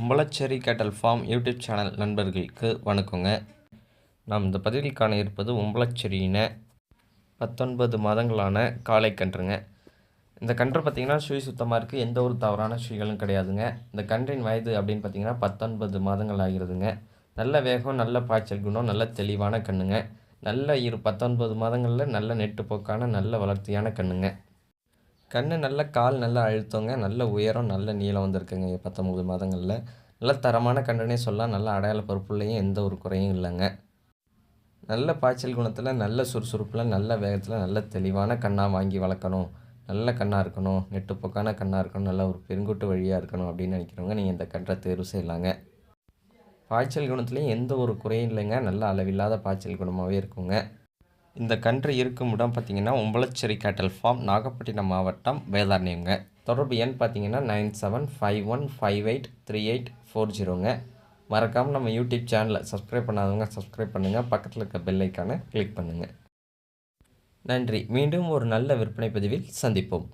உம்பளச்சேரி கேட்டல் form YouTube channel நண்பர்களுக்கு வணக்கங்க. நாம் இந்த பதிவில் காண இருப்பது உம்பளச்சேரியின பத்தொன்பது மாதங்களான காளை கன்றுங்க. இந்த கன்று பார்த்திங்கன்னா சுழி சுத்தமாக இருக்குது எந்த ஒரு தவறான சுழிகளும் கிடையாதுங்க. இந்த கன்றின் வயது அப்படின்னு பார்த்திங்கன்னா பத்தொன்பது மாதங்கள் ஆகிறதுங்க. நல்ல வேகம் நல்ல பாய்ச்சல் குணம் நல்ல தெளிவான கண்ணுங்க. நல்ல இரு பத்தொன்பது மாதங்களில் நல்ல நெட்டுப்போக்கான நல்ல வளர்த்தியான கண்ணுங்க. கண் நல்ல கால் நல்லா அழுத்தங்க. நல்ல உயரம் நல்ல நீளம் வந்திருக்குங்க பத்தொம்பது மாதங்களில். நல்ல தரமான கண்ணுனே சொல்லலாம். நல்ல அடையாள பொறுப்புலையும் எந்த ஒரு குறையும் இல்லைங்க. நல்ல பாய்ச்சல் குணத்தில் நல்ல சுறுசுறுப்பில் நல்ல வேகத்தில் நல்ல தெளிவான கண்ணாக வாங்கி வளர்க்கணும். நல்ல கண்ணாக இருக்கணும். நெட்டுப்போக்கான கண்ணாக இருக்கணும். நல்ல ஒரு பெருங்குட்டு வழியாக இருக்கணும் அப்படின்னு நினைக்கிறவங்க நீங்கள் இந்த கன்றை தேர்வு செய்யலாங்க. பாய்ச்சல் குணத்துலேயும் எந்த ஒரு குறையும் இல்லைங்க. நல்ல அளவில்லாத பாய்ச்சல் குணமாகவே இருக்குங்க. இந்த கன்று இருக்கும் இடம் பார்த்தீங்கன்னா உம்பளச்சேரி கேட்டல் ஃபார்ம் நாகப்பட்டினம் மாவட்டம் வேதாரண்யங்க தொடர்பு எண் பார்த்தீங்கன்னா nine seven five one five eight three eight four ஜீரோங்க மறக்காமல் நம்ம யூடியூப் சேனலை சப்ஸ்கிரைப் பண்ணாதவங்க சப்ஸ்கிரைப் பண்ணுங்கள் பக்கத்தில் இருக்க பெல் ஐக்கானை கிளிக் பண்ணுங்கள் நன்றி. மீண்டும் ஒரு நல்ல விற்பனை பதிவில் சந்திப்போம்.